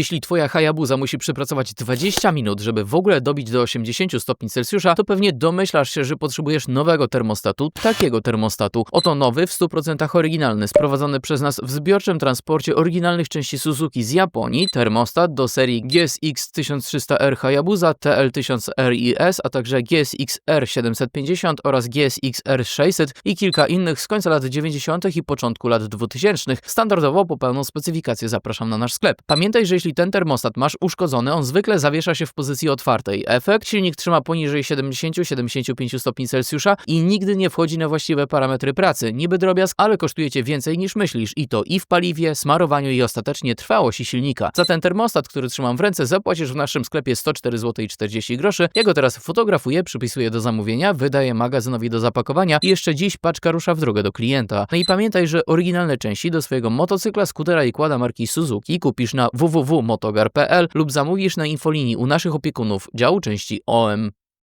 Jeśli twoja Hayabusa musi przepracować 20 minut, żeby w ogóle dobić do 80 stopni Celsjusza, to pewnie domyślasz się, że potrzebujesz nowego termostatu, takiego termostatu. Oto nowy, w 100% oryginalny, sprowadzony przez nas w zbiorczym transporcie oryginalnych części Suzuki z Japonii, termostat do serii GSX 1300R Hayabusa, TL1000RIS, a także GSX R750 oraz GSX R600 i kilka innych z końca lat 90. i początku lat 2000. Standardowo po pełną specyfikację zapraszam na nasz sklep. Pamiętaj, że jeśli ten termostat masz uszkodzony, on zwykle zawiesza się w pozycji otwartej. Efekt silnik trzyma poniżej 70-75 stopni Celsjusza i nigdy nie wchodzi na właściwe parametry pracy. Niby drobiazg, ale kosztuje cię więcej niż myślisz i to i w paliwie, smarowaniu i ostatecznie trwałości silnika. Za ten termostat, który trzymam w ręce, zapłacisz w naszym sklepie 104 zł 40 groszy. Ja go teraz fotografuję, przypisuję do zamówienia, wydaję magazynowi do zapakowania i jeszcze dziś paczka rusza w drogę do klienta. No i pamiętaj, że oryginalne części do swojego motocykla, skutera i kłada marki Suzuki kupisz na www.motogar.pl lub zamówisz na infolinii u naszych opiekunów działu części OM.